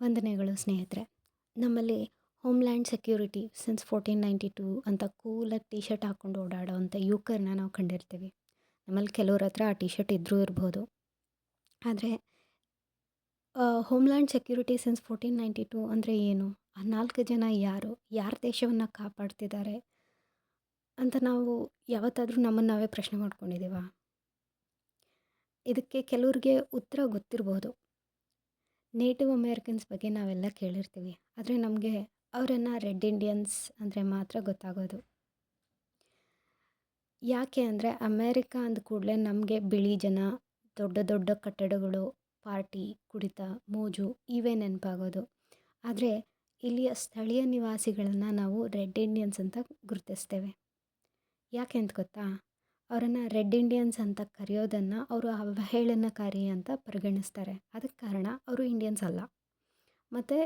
ವಂದನೆಗಳು ಸ್ನೇಹಿತರೆ. ನಮ್ಮಲ್ಲಿ homeland security since fourteen ninety two ಅಂತ ಕೂಲಾಗಿ ಟಿ ಶರ್ಟ್ ಹಾಕ್ಕೊಂಡು ಓಡಾಡೋ ಅಂಥ ಯುವಕರನ್ನ ನಾವು ಕಂಡಿರ್ತೀವಿ. ನಮ್ಮಲ್ಲಿ ಕೆಲವ್ರ ಹತ್ರ ಆ ಟಿ ಶರ್ಟ್ ಇದ್ದರೂ ಇರ್ಬೋದು. ಆದರೆ homeland security since fourteen ninety two ಅಂದರೆ ಏನು? ಆ ನಾಲ್ಕು ಜನ ಯಾರು? ಯಾರ ದೇಶವನ್ನು ಕಾಪಾಡ್ತಿದ್ದಾರೆ ಅಂತ ನಾವು ಯಾವತ್ತಾದರೂ ನಮ್ಮನ್ನು ನಾವೇ ಪ್ರಶ್ನೆ ಮಾಡ್ಕೊಂಡಿದ್ದೀವ? ಇದಕ್ಕೆ ಕೆಲವ್ರಿಗೆ ಉತ್ತರ ಗೊತ್ತಿರ್ಬೋದು. ನೇಟಿವ್ ಅಮೇರಿಕನ್ಸ್ ಬಗ್ಗೆ ನಾವೆಲ್ಲ ಕೇಳಿರ್ತೀವಿ. ಆದರೆ ನಮಗೆ ಅವರನ್ನು ರೆಡ್ ಇಂಡಿಯನ್ಸ್ ಅಂದರೆ ಮಾತ್ರ ಗೊತ್ತಾಗೋದು. ಯಾಕೆ ಅಂದರೆ ಅಮೇರಿಕಾ ಅಂದ ಕೂಡಲೇ ನಮಗೆ ಬಿಳಿ ಜನ, ದೊಡ್ಡ ದೊಡ್ಡ ಕಟ್ಟಡಗಳು ಪಾರ್ಟಿ ಕುಡಿತ, ಮೋಜು ಇವೇ ನೆನಪಾಗೋದು. ಆದರೆ ಇಲ್ಲಿಯ ಸ್ಥಳೀಯ ನಿವಾಸಿಗಳನ್ನು ನಾವು ರೆಡ್ ಇಂಡಿಯನ್ಸ್ ಅಂತ ಗುರುತಿಸ್ತೇವೆ. ಯಾಕೆ ಅಂತ ಗೊತ್ತಾ? ಅವರನ್ನು ರೆಡ್ ಇಂಡಿಯನ್ಸ್ ಅಂತ ಕರೆಯೋದನ್ನು ಅವರು ಅವಹೇಳನಕಾರಿ ಅಂತ ಪರಿಗಣಿಸ್ತಾರೆ. ಅದಕ್ಕೆ ಕಾರಣ ಅವರು ಇಂಡಿಯನ್ಸ್ ಅಲ್ಲ. ಮತ್ತು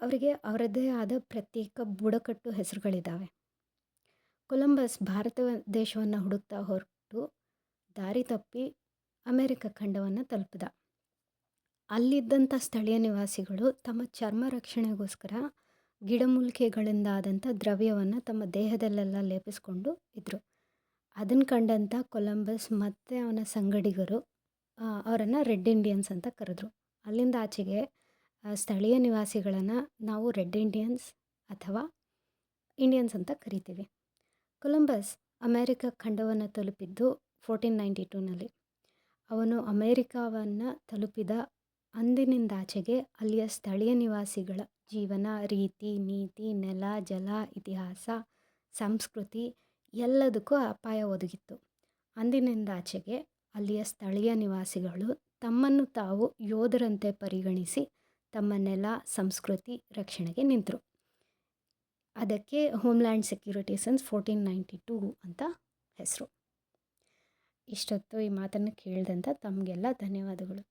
ಅವರಿಗೆ ಅವರದ್ದೇ ಆದ ಪ್ರತ್ಯೇಕ ಬುಡಕಟ್ಟು ಹೆಸರುಗಳಿದ್ದಾವೆ ಕೊಲಂಬಸ್ ಭಾರತ ದೇಶವನ್ನು ಹುಡುಕ್ತಾ ಹೊರಟು ದಾರಿ ತಪ್ಪಿ ಅಮೆರಿಕ ಖಂಡವನ್ನು ತಲುಪಿದ. ಅಲ್ಲಿದ್ದಂಥ ಸ್ಥಳೀಯ ನಿವಾಸಿಗಳು ತಮ್ಮ ಚರ್ಮ ರಕ್ಷಣೆಗೋಸ್ಕರ ಗಿಡಮೂಲಿಕೆಗಳಿಂದ ಆದಂಥ ದ್ರವ್ಯವನ್ನು ತಮ್ಮ ದೇಹದಲ್ಲೆಲ್ಲ ಲೇಪಿಸಿಕೊಂಡು ಇದ್ದರು ಅದನ್ನು ಕಂಡಂಥ ಕೊಲಂಬಸ್ ಮತ್ತು ಅವನ ಸಂಗಡಿಗರು ಅವರನ್ನು ರೆಡ್ ಇಂಡಿಯನ್ಸ್ ಅಂತ ಕರೆದ್ರು. ಅಲ್ಲಿಂದ ಆಚೆಗೆ ಸ್ಥಳೀಯ ನಿವಾಸಿಗಳನ್ನು ನಾವು ರೆಡ್ ಇಂಡಿಯನ್ಸ್ ಅಥವಾ ಇಂಡಿಯನ್ಸ್ ಅಂತ ಕರಿತೀವಿ. ಕೊಲಂಬಸ್ ಅಮೇರಿಕ ಖಂಡವನ್ನು ತಲುಪಿದ್ದು ಫೋರ್ಟೀನ್ ನೈಂಟಿ ಟೂನಲ್ಲಿ ಅವನು ಅಮೇರಿಕಾವನ್ನು ತಲುಪಿದ ಅಂದಿನಿಂದಾಚೆಗೆ ಅಲ್ಲಿಯ ಸ್ಥಳೀಯ ನಿವಾಸಿಗಳ ಜೀವನ, ರೀತಿ, ನೀತಿ, ನೆಲ, ಜಲ, ಇತಿಹಾಸ, ಸಂಸ್ಕೃತಿ ಎಲ್ಲದಕ್ಕೂ ಅಪಾಯ ಒದಗಿತ್ತು. ಅಂದಿನಿಂದಾಚೆಗೆ ಅಲ್ಲಿಯ ಸ್ಥಳೀಯ ನಿವಾಸಿಗಳು ತಮ್ಮನ್ನು ತಾವು ಯೋಧರಂತೆ ಪರಿಗಣಿಸಿ ತಮ್ಮ ನೆಲ ಸಂಸ್ಕೃತಿ ರಕ್ಷಣೆಗೆ ನಿಂತರು. ಅದಕ್ಕೆ homeland security since fourteen ninety two ಅಂತ ಹೆಸರು. ಇಷ್ಟೊತ್ತು ಈ ಮಾತನ್ನು ಕೇಳಿದಂಥ ತಮಗೆಲ್ಲ ಧನ್ಯವಾದಗಳು.